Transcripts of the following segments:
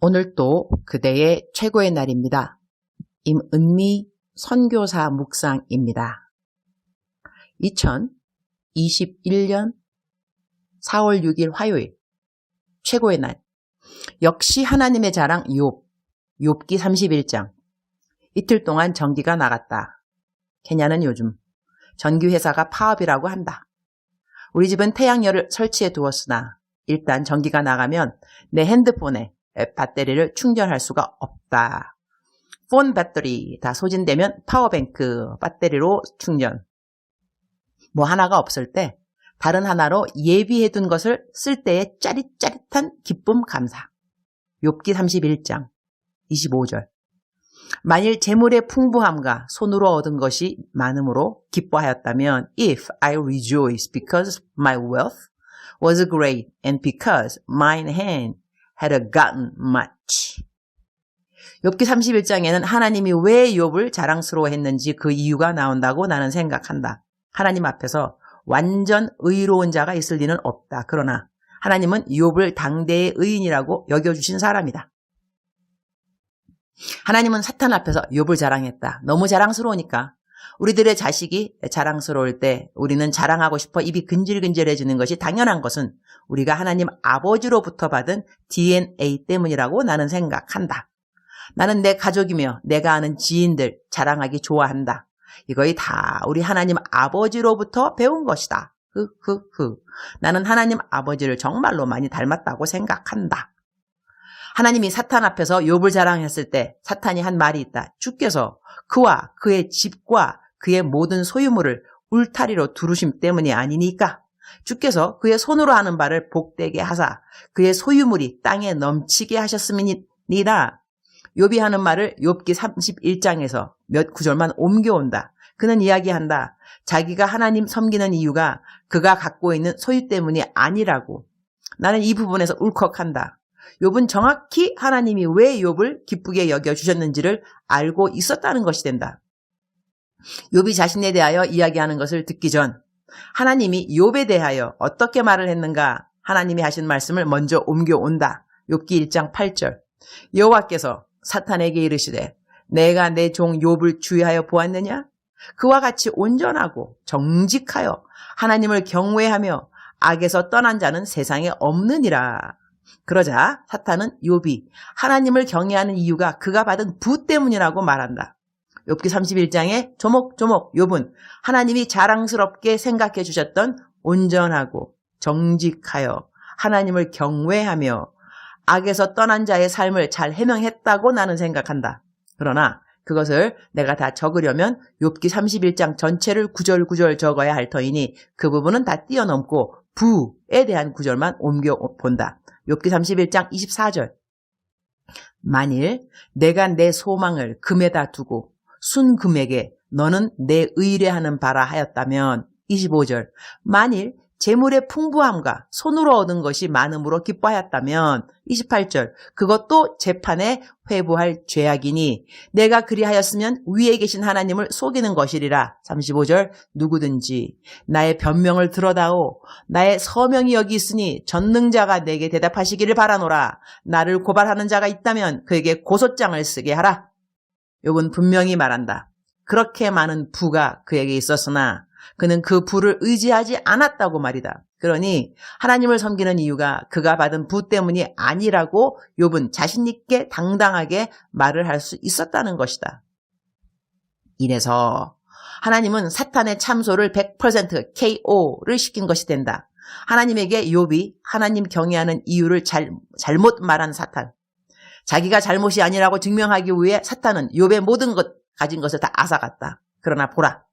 오늘 또 그대의 최고의 날입니다. 임은미 선교사 묵상입니다. 2021년 4월 6일 화요일 최고의 날 역시 하나님의 자랑 욥 욥기 31장 이틀 동안 전기가 나갔다. 케냐는 요즘 전기회사가 파업이라고 한다. 우리 집은 태양열을 설치해 두었으나 일단 전기가 나가면 내 핸드폰에 배터리를 충전할 수가 없다. 폰 배터리 다 소진되면 파워뱅크 배터리로 충전. 뭐 하나가 없을 때 다른 하나로 예비해 둔 것을 쓸 때의 짜릿짜릿한 기쁨 감사. 욥기 31장 25절. 만일 재물의 풍부함과 손으로 얻은 것이 많음으로 기뻐하였다면 if I rejoice because my wealth was great and because mine hand had gotten much. 욥기 31장에는 하나님이 왜 욥을 자랑스러워했는지 그 이유가 나온다고 나는 생각한다. 하나님 앞에서 완전 의로운 자가 있을 리는 없다. 그러나 하나님은 욥을 당대의 의인이라고 여겨주신 사람이다. 하나님은 사탄 앞에서 욥을 자랑했다. 너무 자랑스러우니까 우리들의 자식이 자랑스러울 때 우리는 자랑하고 싶어 입이 근질근질해지는 것이 당연한 것은 우리가 하나님 아버지로부터 받은 DNA 때문이라고 나는 생각한다. 나는 내 가족이며 내가 아는 지인들 자랑하기 좋아한다. 이거이 다 우리 하나님 아버지로부터 배운 것이다. 흐흐흐. 나는 하나님 아버지를 정말로 많이 닮았다고 생각한다. 하나님이 사탄 앞에서 욥을 자랑했을 때 사탄이 한 말이 있다. 주께서 그와 그의 집과 그의 모든 소유물을 울타리로 두르심 때문이 아니니까. 주께서 그의 손으로 하는 바를 복되게 하사 그의 소유물이 땅에 넘치게 하셨음이니라. 욥이 하는 말을 욥기 31장에서 몇 구절만 옮겨온다. 그는 이야기한다. 자기가 하나님 섬기는 이유가 그가 갖고 있는 소유 때문이 아니라고. 나는 이 부분에서 울컥한다. 욥은 정확히 하나님이 왜 욥을 기쁘게 여겨 주셨는지를 알고 있었다는 것이 된다. 욥이 자신에 대하여 이야기하는 것을 듣기 전 하나님이 욥에 대하여 어떻게 말을 했는가 하나님이 하신 말씀을 먼저 옮겨온다. 욥기 1장 8절. 여호와께서 사탄에게 이르시되 내가 내 종 욥을 주의하여 보았느냐? 그와 같이 온전하고 정직하여 하나님을 경외하며 악에서 떠난 자는 세상에 없느니라. 그러자 사탄은 욥이 하나님을 경외하는 이유가 그가 받은 부 때문이라고 말한다. 욥기 31장에 조목조목 욥은 하나님이 자랑스럽게 생각해 주셨던 온전하고 정직하여 하나님을 경외하며 악에서 떠난 자의 삶을 잘 해명했다고 나는 생각한다. 그러나 그것을 내가 다 적으려면 욥기 31장 전체를 구절구절 적어야 할 터이니 그 부분은 다 뛰어넘고 부에 대한 구절만 옮겨 본다. 욥기 31장 24절. 만일 내가 내 소망을 금에다 두고 순금에게 너는 내 의뢰하는 바라 하였다면. 25절. 만일 재물의 풍부함과 손으로 얻은 것이 많음으로 기뻐하였다면. 28절. 그것도 재판에 회부할 죄악이니 내가 그리하였으면 위에 계신 하나님을 속이는 것이리라. 35절. 누구든지 나의 변명을 들어다오. 나의 서명이 여기 있으니 전능자가 내게 대답하시기를 바라노라. 나를 고발하는 자가 있다면 그에게 고소장을 쓰게 하라 요건 분명히 말한다 그렇게 많은 부가 그에게 있었으나 그는 그 부를 의지하지 않았다고 말이다. 그러니 하나님을 섬기는 이유가 그가 받은 부 때문이 아니라고 욥은 자신 있게 당당하게 말을 할 수 있었다는 것이다. 이래서 하나님은 사탄의 참소를 100% KO를 시킨 것이 된다. 하나님에게 욥이 하나님 경외하는 이유를 잘, 잘못 말한 사탄. 자기가 잘못이 아니라고 증명하기 위해 사탄은 욥의 모든 것 가진 것을 다 앗아갔다. 그러나 보라.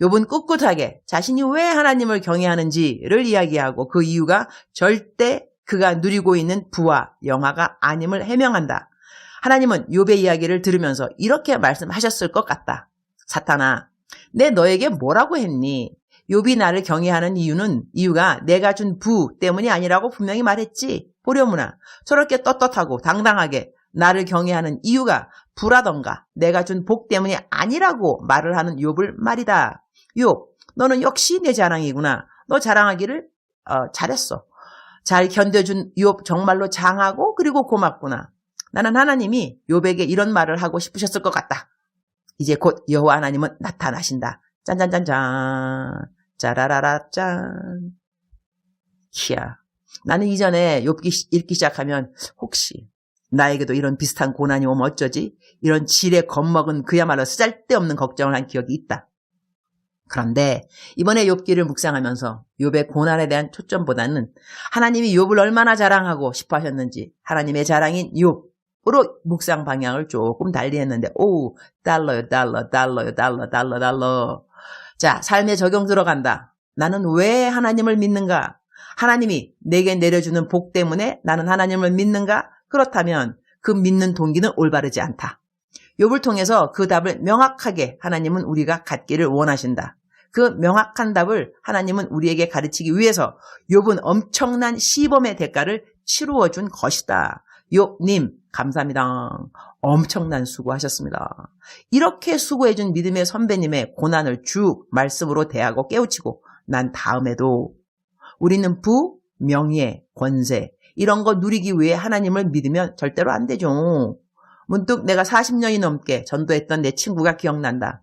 욥은 꿋꿋하게 자신이 왜 하나님을 경외하는지를 이야기하고 그 이유가 절대 그가 누리고 있는 부와 영화가 아님을 해명한다. 하나님은 욥의 이야기를 들으면서 이렇게 말씀하셨을 것 같다. 사탄아, 내 너에게 뭐라고 했니? 욥이 나를 경외하는 이유는 이유가 내가 준 부 때문이 아니라고 분명히 말했지. 보려무나 저렇게 떳떳하고 당당하게 나를 경외하는 이유가 부라던가 내가 준 복 때문이 아니라고 말을 하는 욥을 말이다. 욥, 너는 역시 내 자랑이구나. 너 자랑하기를 어, 잘했어. 잘 견뎌준 욥 정말로 장하고 그리고 고맙구나. 나는 하나님이 욥에게 이런 말을 하고 싶으셨을 것 같다. 이제 곧 여호와 하나님은 나타나신다. 짠짠짠짠. 짜라라라 짠. 키야. 나는 이전에 욥기 시- 읽기 시작하면 혹시 나에게도 이런 비슷한 고난이 오면 어쩌지? 이런 지레 겁먹은 그야말로 쓰잘데없는 걱정을 한 기억이 있다. 그런데 이번에 욥기를 묵상하면서 욥의 고난에 대한 초점보다는 하나님이 욥을 얼마나 자랑하고 싶어 하셨는지 하나님의 자랑인 욥으로 묵상 방향을 조금 달리했는데 오 달러요 달러 달러요 달러 달러 달러 자 삶에 적용 들어간다. 나는 왜 하나님을 믿는가? 하나님이 내게 내려주는 복 때문에 나는 하나님을 믿는가? 그렇다면 그 믿는 동기는 올바르지 않다. 욥을 통해서 그 답을 명확하게 하나님은 우리가 갖기를 원하신다. 그 명확한 답을 하나님은 우리에게 가르치기 위해서 욥은 엄청난 시범의 대가를 치루어 준 것이다. 욥님 감사합니다. 엄청난 수고하셨습니다. 이렇게 수고해 준 믿음의 선배님의 고난을 쭉 말씀으로 대하고 깨우치고 난 다음에도 우리는 부, 명예, 권세 이런 거 누리기 위해 하나님을 믿으면 절대로 안 되죠. 문득 내가 40년이 넘게 전도했던 내 친구가 기억난다.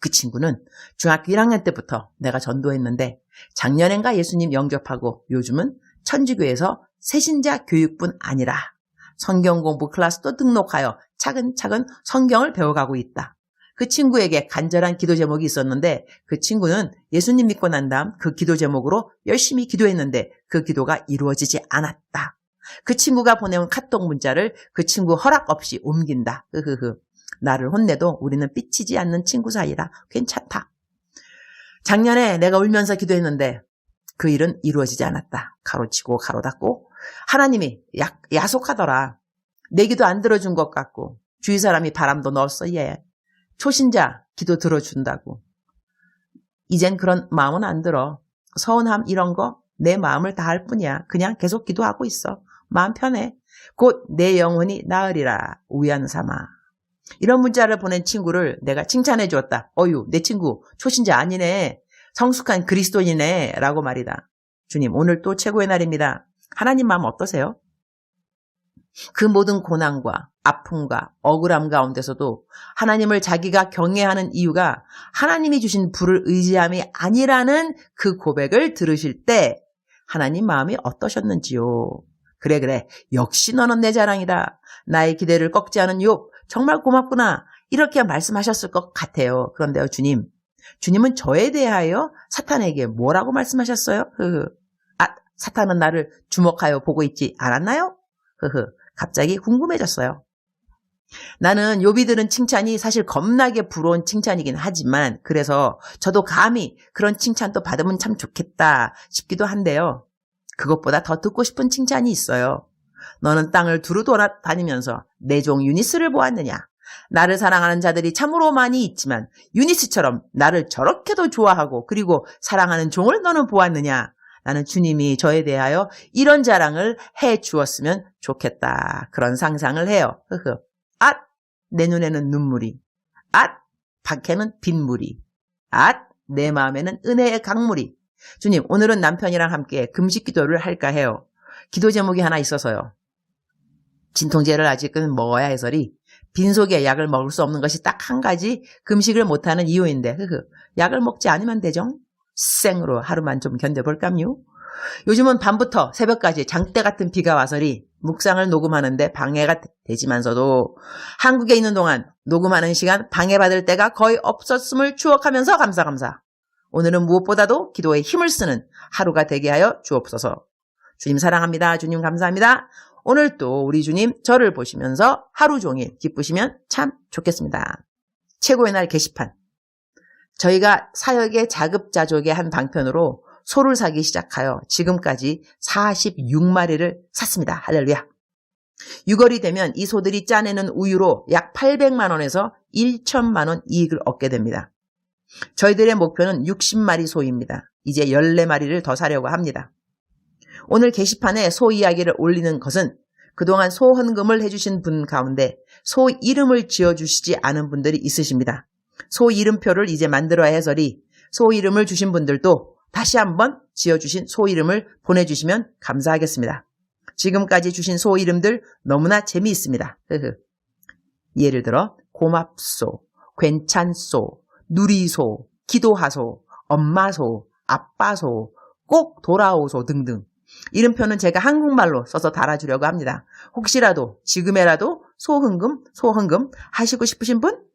그 친구는 중학교 1학년 때부터 내가 전도했는데 작년엔가 예수님 영접하고 요즘은 천주교에서 새신자 교육뿐 아니라 성경 공부 클래스도 등록하여 차근차근 성경을 배워가고 있다. 그 친구에게 간절한 기도 제목이 있었는데 그 친구는 예수님 믿고 난 다음 그 기도 제목으로 열심히 기도했는데 그 기도가 이루어지지 않았다. 그 친구가 보내온 카톡 문자를 그 친구 허락 없이 옮긴다. 흐흐흐. 나를 혼내도 우리는 삐치지 않는 친구 사이라 괜찮다. 작년에 내가 울면서 기도했는데 그 일은 이루어지지 않았다. 가로치고 가로닫고 하나님이 약, 야속하더라. 내 기도 안 들어준 것 같고 주위 사람이 바람도 넣었어 얘. 초신자 기도 들어준다고. 이젠 그런 마음은 안 들어. 서운함 이런 거 내 마음을 다할 뿐이야. 그냥 계속 기도하고 있어. 마음 편해. 곧 내 영혼이 나으리라. 우연 삼아. 이런 문자를 보낸 친구를 내가 칭찬해 주었다. 어유, 내 친구 초신자 아니네. 성숙한 그리스도인이네. 라고 말이다. 주님, 오늘 또 최고의 날입니다. 하나님 마음 어떠세요? 그 모든 고난과 아픔과 억울함 가운데서도 하나님을 자기가 경외하는 이유가 하나님이 주신 불을 의지함이 아니라는 그 고백을 들으실 때 하나님 마음이 어떠셨는지요? 그래 그래 역시 너는 내 자랑이다. 나의 기대를 꺾지 않은 욥 정말 고맙구나. 이렇게 말씀하셨을 것 같아요. 그런데요 주님 주님은 저에 대하여 사탄에게 뭐라고 말씀하셨어요? 아 사탄은 나를 주목하여 보고 있지 않았나요? 흐흐. 갑자기 궁금해졌어요. 나는 요비 들은 칭찬이 사실 겁나게 부러운 칭찬이긴 하지만 그래서 저도 감히 그런 칭찬도 받으면 참 좋겠다 싶기도 한데요. 그것보다 더 듣고 싶은 칭찬이 있어요. 너는 땅을 두루 돌아다니면서 내 종 유니스를 보았느냐? 나를 사랑하는 자들이 참으로 많이 있지만 유니스처럼 나를 저렇게도 좋아하고 그리고 사랑하는 종을 너는 보았느냐? 나는 주님이 저에 대하여 이런 자랑을 해 주었으면 좋겠다. 그런 상상을 해요. 흐흐. 앗! 내 눈에는 눈물이. 앗! 밖에는 빗물이. 앗! 내 마음에는 은혜의 강물이. 주님, 오늘은 남편이랑 함께 금식 기도를 할까 해요. 기도 제목이 하나 있어서요. 진통제를 아직은 먹어야 해서리 빈속에 약을 먹을 수 없는 것이 딱 한 가지 금식을 못하는 이유인데, 흐흐. 약을 먹지 않으면 되죠? 생으로 하루만 좀 견뎌볼까요? 요즘은 밤부터 새벽까지 장대 같은 비가 와서리 묵상을 녹음하는데 방해가 되지만서도 한국에 있는 동안 녹음하는 시간 방해받을 때가 거의 없었음을 추억하면서 감사감사. 오늘은 무엇보다도 기도에 힘을 쓰는 하루가 되게 하여 주옵소서. 주님 사랑합니다. 주님 감사합니다. 오늘 또 우리 주님 저를 보시면서 하루 종일 기쁘시면 참 좋겠습니다. 최고의 날 게시판. 저희가 사역의 자급자족의 한 방편으로 소를 사기 시작하여 지금까지 46마리를 샀습니다. 할렐루야. 6월이 되면 이 소들이 짜내는 우유로 약 800만 원에서 1천만 원 이익을 얻게 됩니다. 저희들의 목표는 60마리 소입니다. 이제 14마리를 더 사려고 합니다. 오늘 게시판에 소 이야기를 올리는 것은 그동안 소 헌금을 해주신 분 가운데 소 이름을 지어주시지 않은 분들이 있으십니다. 소 이름표를 이제 만들어야 해서리 소 이름을 주신 분들도 다시 한번 지어주신 소 이름을 보내주시면 감사하겠습니다. 지금까지 주신 소 이름들 너무나 재미있습니다. 예를 들어 고맙소, 괜찮소, 누리소, 기도하소, 엄마소, 아빠소, 꼭 돌아오소 등등. 이름표는 제가 한국말로 써서 달아주려고 합니다. 혹시라도 지금에라도 소흥금, 소흥금 하시고 싶으신 분?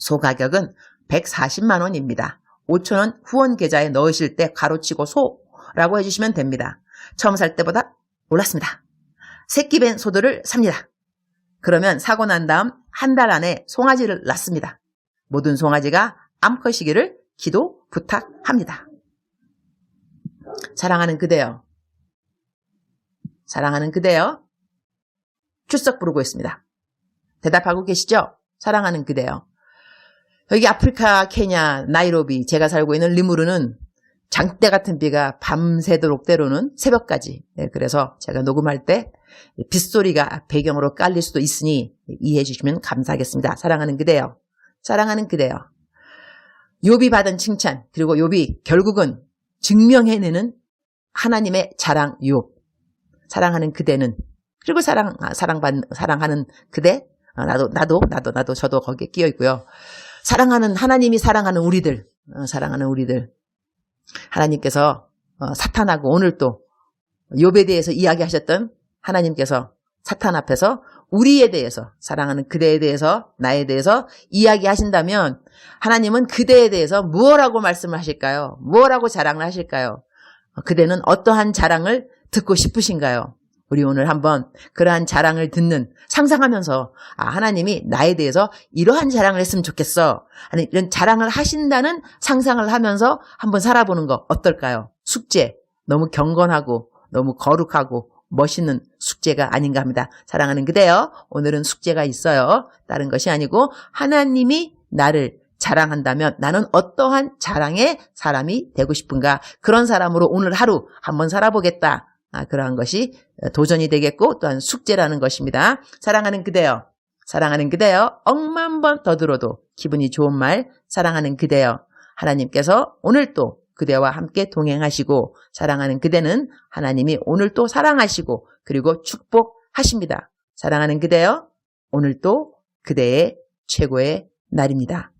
소 가격은 140만 원입니다. 5천 원 후원 계좌에 넣으실 때 가로치고 소라고 해주시면 됩니다. 처음 살 때보다 올랐습니다. 새끼 벤 소들을 삽니다. 그러면 사고 난 다음 한 달 안에 송아지를 낳습니다. 모든 송아지가 암컷이기를 기도 부탁합니다. 사랑하는 그대여. 사랑하는 그대여. 출석 부르고 있습니다. 대답하고 계시죠? 사랑하는 그대여. 여기 아프리카, 케냐, 나이로비, 제가 살고 있는 리무르는 장대 같은 비가 밤새도록 때로는 새벽까지. 네, 그래서 제가 녹음할 때 빗소리가 배경으로 깔릴 수도 있으니 이해해 주시면 감사하겠습니다. 사랑하는 그대여. 사랑하는 그대여. 욥이 받은 칭찬, 그리고 욥이 결국은 증명해내는 하나님의 자랑 욥. 사랑하는 그대는 그리고 사랑 아, 사랑받 사랑하는 그대 아, 나도 나도 나도 나도 저도 거기에 끼어 있고요. 사랑하는 하나님이 사랑하는 우리들 어, 사랑하는 우리들 하나님께서 어, 사탄하고 오늘 또 욥에 대해서 이야기하셨던 하나님께서 사탄 앞에서 우리에 대해서 사랑하는 그대에 대해서 나에 대해서 이야기하신다면 하나님은 그대에 대해서 무엇라고 말씀을 하실까요? 무엇라고 자랑을 하실까요? 어, 그대는 어떠한 자랑을 듣고 싶으신가요? 우리 오늘 한번 그러한 자랑을 듣는 상상하면서 아 하나님이 나에 대해서 이러한 자랑을 했으면 좋겠어. 아니 이런 자랑을 하신다는 상상을 하면서 한번 살아보는 거 어떨까요? 숙제 너무 경건하고 너무 거룩하고 멋있는 숙제가 아닌가 합니다. 사랑하는 그대요. 오늘은 숙제가 있어요. 다른 것이 아니고 하나님이 나를 자랑한다면 나는 어떠한 자랑의 사람이 되고 싶은가? 그런 사람으로 오늘 하루 한번 살아보겠다. 아, 그러한 것이 도전이 되겠고 또한 숙제라는 것입니다. 사랑하는 그대여. 사랑하는 그대여. 억만 번 더 들어도 기분이 좋은 말. 사랑하는 그대여. 하나님께서 오늘 또 그대와 함께 동행하시고 사랑하는 그대는 하나님이 오늘 또 사랑하시고 그리고 축복하십니다. 사랑하는 그대여. 오늘 또 그대의 최고의 날입니다.